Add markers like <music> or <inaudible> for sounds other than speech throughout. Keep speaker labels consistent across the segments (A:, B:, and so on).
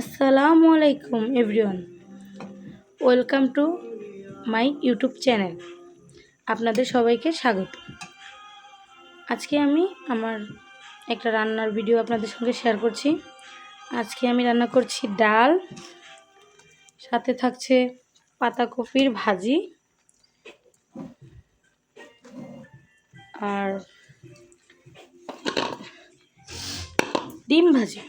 A: আসসালামু আলাইকুম everyone welcome to my YouTube channel আপনাদের সবাইকে স্বাগত। আজকে আমি আমার একটা রান্নার ভিডিও আপনাদের সঙ্গে শেয়ার করছি। আজকে আমি রান্না করছি ডাল, সাথে থাকছে পাতাকপির ভাজি, আর ডিম ভাজি।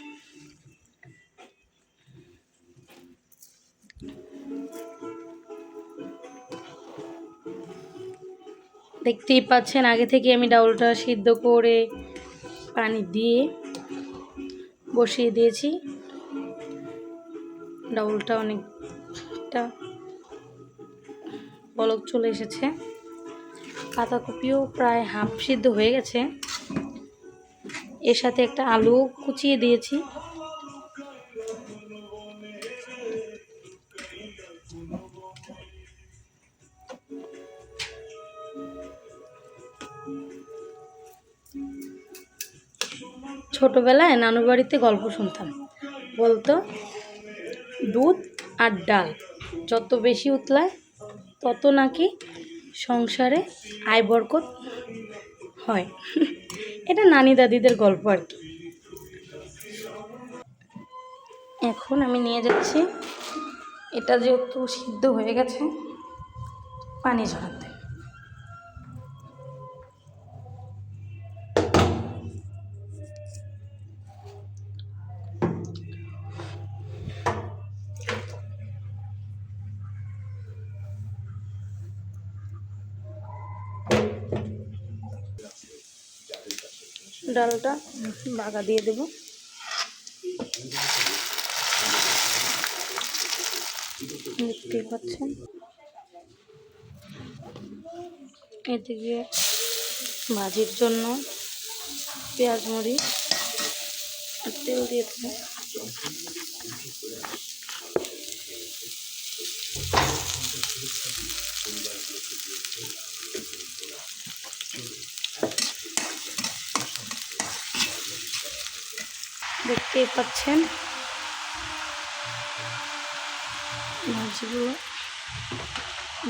A: দেখতেই পাচ্ছেন, আগে থেকে আমি ডাউলটা সিদ্ধ করে পানি দিয়ে বসিয়ে দিয়েছি। ডাউলটা অনেকটা বলক চলে এসেছে। পাতাকপিও প্রায় হাফ সিদ্ধ হয়ে গেছে। এর সাথে একটা আলু কুচিয়ে দিয়েছি। ছোটোবেলায় নানু বাড়িতে গল্প শুনতাম। বলতো, দুধ আর ডাল, যত বেশি উতলায়, তত নাকি সংসারে আয় বরকত হয়। <laughs> এটা নানি দাদিদের গল্প আর কি। এখন আমি নিয়ে যাচ্ছি, এটা যেহেতু সিদ্ধ হয়ে গেছে, পানি ঝরাতে। ডালটা বাগা দিয়ে দেব। দেখতেই পাচ্ছেন। এদিকে ভাজির জন্য পেঁয়াজ মরিচ আর তেল দিয়ে দেবো। দেখতেই পাচ্ছেন। মাছগুলো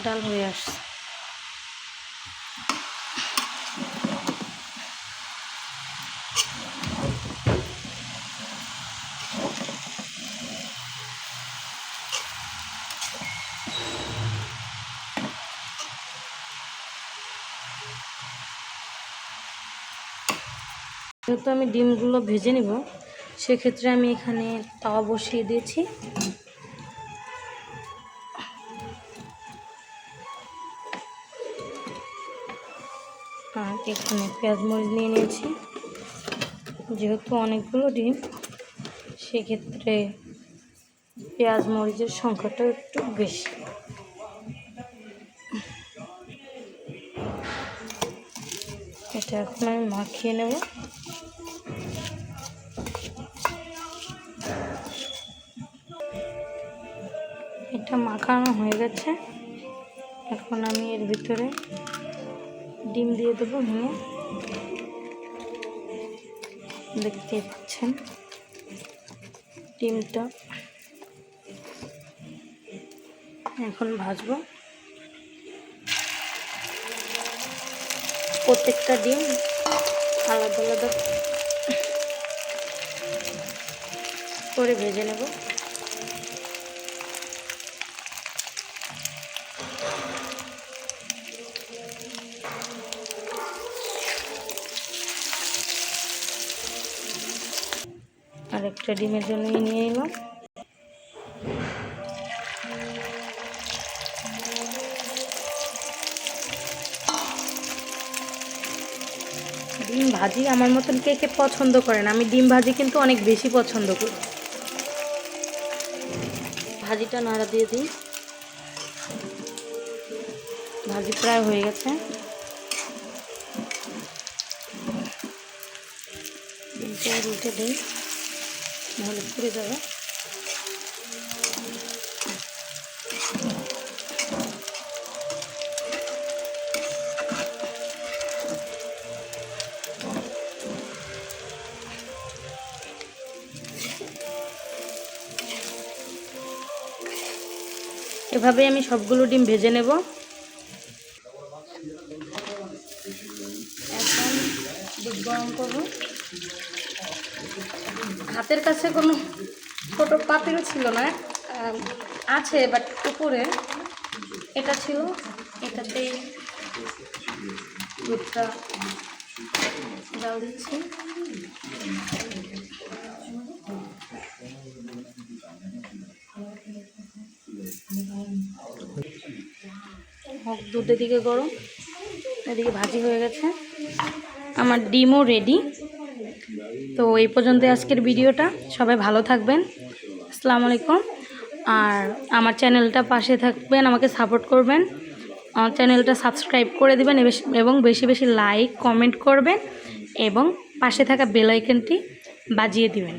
A: ডাল হয়ে আসছে। যেহেতু আমি ডিমগুলো ভেজে নিব সেক্ষেত্রে আমি এখানে তাওয়া বসিয়ে দিয়েছি। আর এখানে পেঁয়াজ মরিচ নিয়ে নিয়েছি। যেহেতু অনেকগুলো ডিম, সেক্ষেত্রে পেঁয়াজ মরিচের সংখ্যাটা একটু বেশি। এটা এখন আমি মাখিয়ে নেব। এটা মাখানো হয়ে গেছে। এখন আমি এর ভিতরে ডিম দিয়ে দেবো ভেঙে দেখতে পাচ্ছেন ডিমটা। এখন ভাজবো। প্রত্যেকটা ডিম আলাদা আলাদা করে ভেজে নেব। আরেকটা ডিমের জন্য নিয়ে এলাম। ডিম ভাজি আমার মতন কে কে পছন্দ করেন? আমি ডিম ভাজি কিন্তু অনেক বেশি পছন্দ করি। ভাজিটা নাড়া দিয়ে দিই। ভাজি প্রায় হয়ে গেছে। ডিমটা উল্টে দিই। নাহলে পুড়ে যাবে। এভাবে আমি সবগুলো ডিম ভেজে নেব। এখন দুধ গরম করব। হাতের কাছে কোনো ছোটো পাতিল ছিল না আছে বাট উপরে এটা ছিল, এটাতেই দুধটা জাল দিচ্ছি। হোক, দুধ এদিকে গরম, এদিকে ভাজি হয়ে গেছে। আমার ডিমও রেডি তো এই পর্যন্ত আজকের ভিডিওটা। সবাই ভালো থাকবেন। আসসালাম আলাইকুম। আর আমার চ্যানেলটা পাশে থাকবেন, আমাকে সাপোর্ট করবেন। আমার চ্যানেলটা সাবস্ক্রাইব করে দেবেন এবং বেশি বেশি লাইক, কমেন্ট করবেন এবং পাশে থাকা বেল আইকনটি বাজিয়ে দিবেন।